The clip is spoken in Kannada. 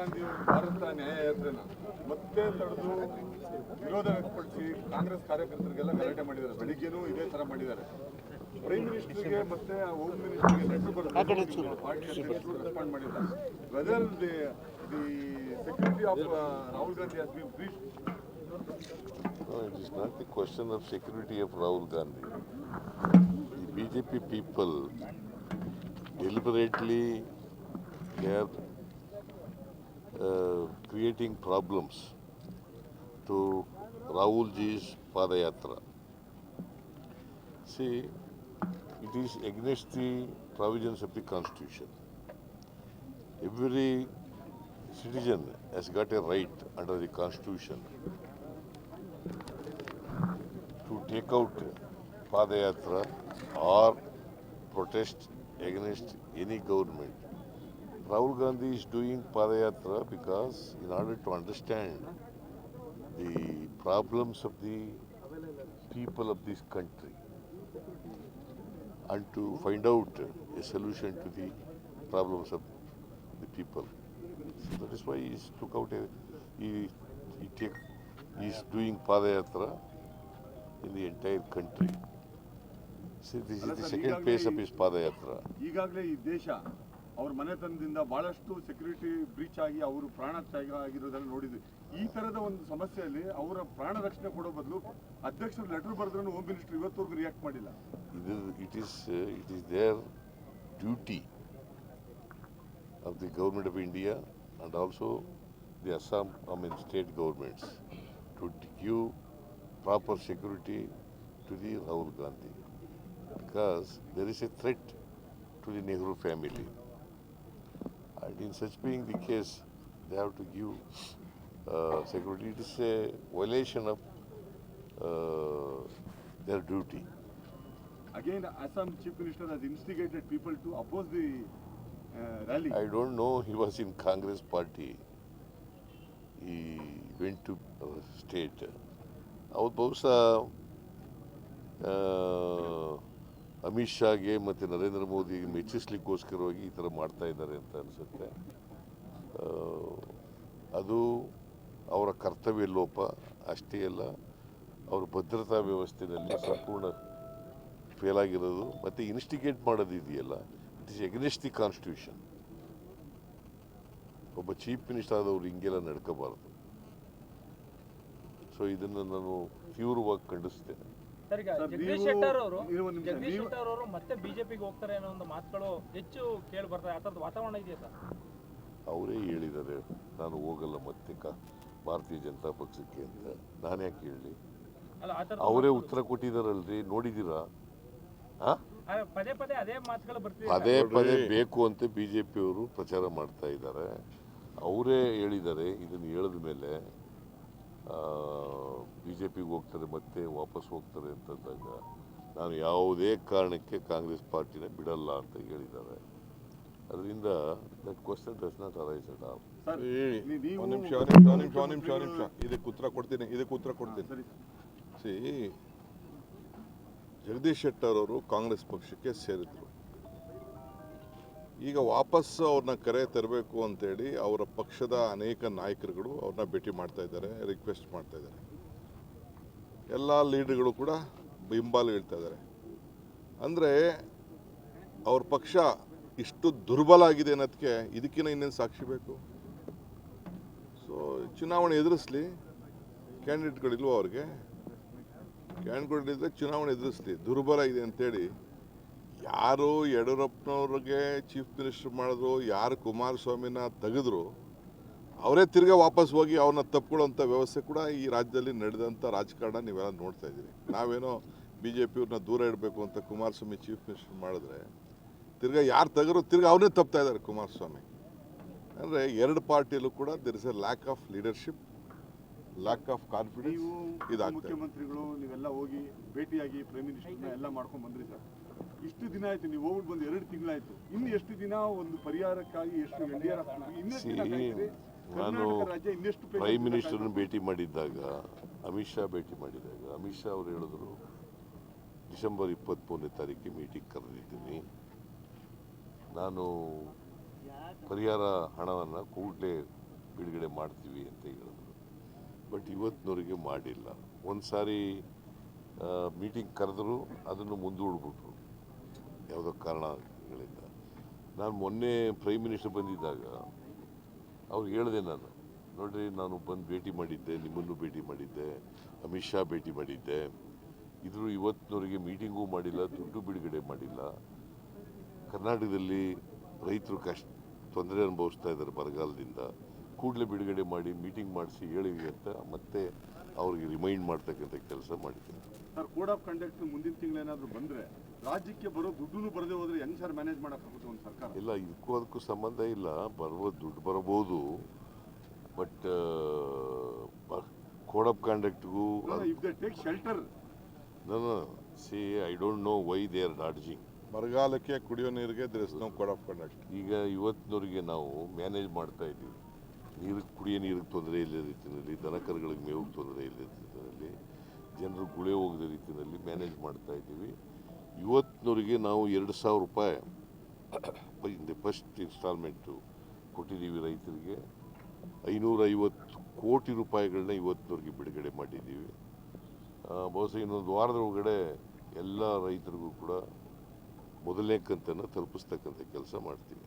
ಗಾಂಧಿ ಅವರು ಭಾರತ ನ್ಯಾಯಯಾತ್ರೆನ ಮತ್ತೆ ತಡೆದು ವಿರೋಧ ವ್ಯಕ್ತಪಡಿಸಿ ಕಾಂಗ್ರೆಸ್ ಕಾರ್ಯಕರ್ತರಿಗೆಲ್ಲ ಗಲಾಟೆ ಮಾಡಿದ್ದಾರೆ. ಬೆಳಿಗ್ಗೆನೂ ಇದೇ ತರ ಮಾಡಿದ್ದಾರೆ. ಪ್ರೈಮ್ ಮಿನಿಸ್ಟರ್ಗೆ ಮತ್ತೆ ಹೋಮ್ ಮಿನಿಸ್ಟರ್ಗೆ ಲೆಟರ್ ಪಾರ್ಟಿ ಅಧ್ಯಕ್ಷರು ರೆಸ್ಪಾಂಡ್ ಮಾಡಿದ್ದಾರೆ. Whether the the security of Rahul Gandhi has be breach No, it is not the question of security of Rahul Gandhi. The BJP people deliberately they are Uh, creating problems to Rahul ji's Padayatra. See, it is against the provisions of the constitution. Every citizen has got a right under the constitution to take out Padayatra or protest against any government. Rahul Gandhi is doing Padayatra because in order to understand the problems of the people of this country and to find out a solution to the problems of the people. So that is why he took out a, he, he take, he is doing Padayatra in the entire country. See, this is the second phase of his Padayatra. ಅವ್ರ ಮನೆತನದಿಂದ ಬಹಳಷ್ಟು ಸೆಕ್ಯೂರಿಟಿ ಬ್ರೀಚ್ ಆಗಿ ಅವರು ಪ್ರಾಣ ತ್ಯಾಗ ಆಗಿರೋದನ್ನ ನೋಡಿದ್ವಿ. ಈ ತರದ ಒಂದು ಸಮಸ್ಯೆಯಲ್ಲಿ ಅವರ ಪ್ರಾಣ ರಕ್ಷಣೆ ಕೊಡೋ ಬದಲು ಅಧ್ಯಕ್ಷರು ಲೆಟರ್ ಬರೆದ್ರೂ ಹೋಮ್ ಮಿನಿಸ್ಟರ್ ಇವತ್ತವರೆಗೂ ರಿಯಾಕ್ಟ್ ಮಾಡಿಲ್ಲ. It is it is their duty of the government of India and also the Assam I mean state governments to give proper security to the Rahul Gandhi because there is a threat to the Nehru family And in such being the case, they have to give uh, security. It is a violation of uh, their duty. Again, Assam chief minister has instigated people to oppose the uh, rally. I don't know. He was in Congress party. He went to uh, state. ಅವ್ರು ಬಹುಶಃ ಆ, ಅಮಿತ್ ಶಾಗೆ ಮತ್ತು ನರೇಂದ್ರ ಮೋದಿಗೆ ಮೆಚ್ಚಿಸ್ಲಿಕ್ಕೋಸ್ಕರವಾಗಿ ಈ ಥರ ಮಾಡ್ತಾ ಇದ್ದಾರೆ ಅಂತ ಅನಿಸುತ್ತೆ. ಅದು ಅವರ ಕರ್ತವ್ಯ ಲೋಪ, ಅಷ್ಟೇ ಅಲ್ಲ, ಅವರ ಭದ್ರತಾ ವ್ಯವಸ್ಥೆಯಲ್ಲಿ ಸಂಪೂರ್ಣ ಫೇಲ್ ಆಗಿರೋದು. ಮತ್ತು ಇನ್ಸ್ಟಿಗೇಟ್ ಮಾಡೋದು ಇದೆಯಲ್ಲ it is against the constitution ಒಬ್ಬ ಚೀಫ್ ಮಿನಿಸ್ಟರ್ ಆದವರು ಹಿಂಗೆಲ್ಲ ನಡ್ಕೋಬಾರ್ದು. ಸೊ ಇದನ್ನು ನಾನು ತೀವ್ರವಾಗಿ ಖಂಡಿಸ್ತೇನೆ ಸರ್ ಈಗ ಜಗದೀಶ್ ಶೆಟ್ಟರ್ ಅವರು ಜಗದೀಶ್ ಶೆಟ್ಟರ್ ಅವರು ಮತ್ತೆ ಬಿಜೆಪಿಗೆ ಹೋಗ್ತಾರೆ ಅನ್ನೋ ಒಂದು ಮಾತುಗಳು ಹೆಚ್ಚು ಕೇಳಿ ಬರ್ತಾರೆ. ಆ ಥರದ ವಾತಾವರಣ ಇದೆಯಾ ಸರ್? ಅವರೇ ಹೇಳಿದ್ದಾರೆ ನಾನು ಹೋಗಲ್ಲ ಮತ್ತೆ ಕಾ ಭಾರತೀಯ ಜನತಾ ಪಕ್ಷಕ್ಕೆ ಅಂತ. ನಾನು ಯಾಕೆ ಹೇಳಿ? ಅವರೇ ಉತ್ತರ ಕೊಟ್ಟಿದಾರಲ್ರಿ ನೋಡಿದೀರಾ ಆ? ಪದೇ ಪದೇ ಅದೇ ಮಾತುಗಳು ಬರ್ತಿದೆ ಪದೇ ಪದೇ ಬೇಕು ಅಂತ ಬಿ ಜೆ ಪಿಯವರು ಪ್ರಚಾರ ಮಾಡ್ತಾ ಇದ್ದಾರೆ. ಅವರೇ ಹೇಳಿದ್ದಾರೆ ಇದನ್ನು ಹೇಳಿದ ಮೇಲೆ ಬಿ ಜೆ ಪಿಗೆ ಹೋಗ್ತಾರೆ ಮತ್ತೆ ವಾಪಸ್ ಹೋಗ್ತಾರೆ ಅಂತಂದಾಗ ನಾನು ಯಾವುದೇ ಕಾರಣಕ್ಕೆ ಕಾಂಗ್ರೆಸ್ ಪಾರ್ಟಿನ ಬಿಡಲ್ಲ ಅಂತ ಹೇಳಿದ್ದಾರೆ. ಅದರಿಂದ that question does not arise at all ನಿಮಿಷ ಒಂದ್ ನಿಮಿಷ ನಿಮಿಷ ನಿಮಿಷ ನಿಮಿಷ. ಇದಕ್ಕೆ ಉತ್ತರ ಕೊಡ್ತೀನಿ ಇದಕ್ಕೆ ಉತ್ತರ ಕೊಡ್ತೀನಿ. ಸರಿ. ಸಿ ಜಗದೀಶ್ ಶೆಟ್ಟರ್ ಅವರು ಕಾಂಗ್ರೆಸ್ ಪಕ್ಷಕ್ಕೆ ಸೇರಿದ್ರು. ಈಗ ವಾಪಸ್ ಅವ್ರನ್ನ ಕರೆ ತರಬೇಕು ಅಂತೇಳಿ ಅವರ ಪಕ್ಷದ ಅನೇಕ ನಾಯಕರುಗಳು ಅವ್ರನ್ನ ಭೇಟಿ ಮಾಡ್ತಾ ಇದ್ದಾರೆ ರಿಕ್ವೆಸ್ಟ್ ಮಾಡ್ತಾ ಇದ್ದಾರೆ. ಎಲ್ಲ ಲೀಡರ್ಗಳು ಕೂಡ ಹಿಂಬಾಲು ಹೇಳ್ತಾ ಇದ್ದಾರೆ. ಅಂದರೆ ಅವ್ರ ಪಕ್ಷ ಇಷ್ಟು ದುರ್ಬಲ ಆಗಿದೆ ಅನ್ನೋದಕ್ಕೆ ಇದಕ್ಕಿಂತ ಇನ್ನೇನು ಸಾಕ್ಷಿ ಬೇಕು? ಸೊ ಚುನಾವಣೆ ಎದುರಿಸ್ಲಿ ಕ್ಯಾಂಡಿಡೇಟ್ಗಳಿಲ್ವೋ ಅವ್ರಿಗೆ? ಕ್ಯಾಂಡಿಡೇಟ್ಗಳಿದ್ರೆ ಚುನಾವಣೆ ಎದುರಿಸ್ಲಿ, ದುರ್ಬಲ ಇದೆ ಅಂತೇಳಿ ಯಾರು ಯಡಿಯೂರಪ್ಪನವ್ರಿಗೆ ಚೀಫ್ ಮಿನಿಸ್ಟರ್ ಮಾಡಿದ್ರು ಯಾರು ಕುಮಾರಸ್ವಾಮಿನ ತೆಗೆದ್ರು ಅವರೇ ತಿರ್ಗಾ ವಾಪಸ್ ಹೋಗಿ ಅವ್ರನ್ನ ತಪ್ಕೊಳ್ಳೋಂಥ ವ್ಯವಸ್ಥೆ ಕೂಡ ಈ ರಾಜ್ಯದಲ್ಲಿ ನಡೆದಂಥ ರಾಜಕಾರಣ ನೀವೆಲ್ಲ ನೋಡ್ತಾ ಇದ್ದೀರಿ. ನಾವೇನೋ ಬಿ ಜೆ ಪಿಯವ್ರನ್ನ ದೂರ ಇಡಬೇಕು ಅಂತ ಕುಮಾರಸ್ವಾಮಿ ಚೀಫ್ ಮಿನಿಸ್ಟರ್ ಮಾಡಿದ್ರೆ ತಿರ್ಗಾ ಯಾರು ತೆಗರು ತಿರ್ಗಾ ಅವನೇ ತಪ್ತಾ ಇದ್ದಾರೆ ಕುಮಾರಸ್ವಾಮಿ. ಅಂದರೆ ಎರಡು ಪಾರ್ಟಿಯಲ್ಲೂ ಕೂಡ there is a lack of leadership lack of confidence ಇದಾಗ ಮುಖ್ಯಮಂತ್ರಿಗಳು ನೀವೆಲ್ಲ ಹೋಗಿ ಭೇಟಿಯಾಗಿ ಪ್ರೈಮ್ ಮಿನಿಸ್ಟರ್ನ ಎಲ್ಲ ಮಾಡ್ಕೊಂಡು ಬಂದ್ರಿ ಸರ್. ಇಷ್ಟು ದಿನ ಆಯ್ತು ನೀವು ಹೋಗ್ಬಿಟ್ಟು ಬಂದು ಎರಡು ತಿಂಗಳಾಯ್ತು. ಇನ್ನು ಎಷ್ಟು ದಿನ ಒಂದು ಪರಿಹಾರಕ್ಕಾಗಿ ಎಷ್ಟು ಎನ್ ಡಿ ಆರ್? ನಾನು ಪ್ರೈಮ್ ಮಿನಿಸ್ಟರ್ ಮಿನಿಸ್ಟರ್ನ ಭೇಟಿ ಮಾಡಿದ್ದಾಗ ಅಮಿತ್ ಶಾ ಭೇಟಿ ಮಾಡಿದಾಗ ಅಮಿತ್ ಶಾ ಅವರು ಹೇಳಿದ್ರು ಡಿಸೆಂಬರ್ ಇಪ್ಪತ್ತ್ಮೂರನೇ ತಾರೀಕಿಗೆ ಮೀಟಿಂಗ್ ಕರೆದಿದ್ದೀನಿ. ನಾನು ಪರಿಹಾರ ಹಣವನ್ನು ಕೂಡಲೇ ಬಿಡುಗಡೆ ಮಾಡ್ತೀವಿ ಅಂತ ಹೇಳಿದ್ರು. ಬಟ್ ಇವತ್ತಿನವರೆಗೆ ಮಾಡಿಲ್ಲ. ಒಂದು ಸಾರಿ ಮೀಟಿಂಗ್ ಕರೆದ್ರು ಅದನ್ನು ಮುಂದೂಡ್ಬಿಟ್ರು. ಕಾರಣಗಳಿಂದ. ನಾನು ಮೊನ್ನೆ ಪ್ರೈಮ್ ಮಿನಿಸ್ಟರ್ ಬಂದಿದ್ದಾಗ ಅವ್ರು ಹೇಳಿದೆ ನಾನು, ನೋಡಿರಿ, ನಾನು ಬಂದು ಭೇಟಿ ಮಾಡಿದ್ದೆ, ನಿಮ್ಮನ್ನು ಭೇಟಿ ಮಾಡಿದ್ದೆ, ಅಮಿತ್ ಶಾ ಭೇಟಿ ಮಾಡಿದ್ದೆ. ಇದ್ರು ಇವತ್ತಿನವರಿಗೆ ಮೀಟಿಂಗೂ ಮಾಡಿಲ್ಲ, ದುಡ್ಡು ಬಿಡುಗಡೆ ಮಾಡಿಲ್ಲ. ಕರ್ನಾಟಕದಲ್ಲಿ ರೈತರು ಕಷ್ಟ, ತೊಂದರೆ ಅನುಭವಿಸ್ತಾ ಇದ್ದಾರೆ ಬರಗಾಲದಿಂದ. ಕೂಡಲೇ ಬಿಡುಗಡೆ ಮಾಡಿ ಮೀಟಿಂಗ್ ಮಾಡಿಸಿ ಹೇಳಿ ಅಂತ ಮತ್ತೆ ಅವ್ರಿಗೆ ರಿಮೈಂಡ್ ಮಾಡ್ತಕ್ಕಂಥ ಕೆಲಸ ಮಾಡಿದ್ದೀನಿ. ಸರ್ ಕೋಡ್ ಆಫ್ ಕಂಡಕ್ಟ್ ಮುಂದಿನ ತಿಂಗಳೇನಾದರೂ ಬಂದರೆ ರಾಜ್ಯಕ್ಕೆ ಬರೋ ದುಡ್ಡು ಬರದೇ ಹೋದ್ರೆ ಹೆಂಗೆ ಸರ್ ಮ್ಯಾನೇಜ್ ಮಾಡೋಕ್ಕಾಗುತ್ತೆ ಒಂದು ಸರ್ಕಾರ? ಇಲ್ಲ ಇದಕ್ಕೂ ಅದಕ್ಕೂ ಸಂಬಂಧ ಇಲ್ಲ. ಬರುವ ದುಡ್ಡು ಬರಬಹುದು ಬಟ್ ಕೋಡ್ ಆಫ್ ಕಂಡಕ್ಟ್ಗೂ ಇಫ್ ದೇ ಟೇಕ್ ಶೆಲ್ಟರ್ ನಾನು see I don't know why they are dodging ಬರಗಾಲಕ್ಕೆ ಕುಡಿಯೋ ನೀರಿಗೆ there is no code of conduct ಈಗ ಇವತ್ತಿನವರಿಗೆ ನಾವು ಮ್ಯಾನೇಜ್ ಮಾಡ್ತಾ ಇದ್ದೀವಿ. ನೀರು ಕುಡಿಯೋ ನೀರಿಗೆ ತೊಂದರೆ ಇಲ್ಲದ ರೀತಿಯಲ್ಲಿ ದನಕರುಗಳಿಗೆ ಮೇವಿಗೆ ತೊಂದರೆ ಇಲ್ಲದ ರೀತಿಯಲ್ಲಿ, ಜನರು ಗುಳೆ ಹೋಗದ ರೀತಿಯಲ್ಲಿ ಮ್ಯಾನೇಜ್ ಮಾಡ್ತಾ ಇದ್ದೀವಿ. ಇವತ್ತಿನವರಿಗೆ ನಾವು ಎರಡು ಸಾವಿರ ರೂಪಾಯಿ ಫಸ್ಟ್ ಇನ್ಸ್ಟಾಲ್ಮೆಂಟು ಕೊಟ್ಟಿದ್ದೀವಿ ರೈತರಿಗೆ. ಐನೂರ ಐವತ್ತು ಕೋಟಿ ರೂಪಾಯಿಗಳನ್ನ ಇವತ್ತಿನವರಿಗೆ ಬಿಡುಗಡೆ ಮಾಡಿದ್ದೀವಿ. ಬಹುಶಃ ಇನ್ನೊಂದು ವಾರದ ಒಳಗಡೆ ಎಲ್ಲ ರೈತರಿಗೂ ಕೂಡ ಮೊದಲನೇ ಕಂತನ್ನು ತಲುಪಿಸ್ತಕ್ಕಂಥ ಕೆಲಸ ಮಾಡ್ತೀವಿ.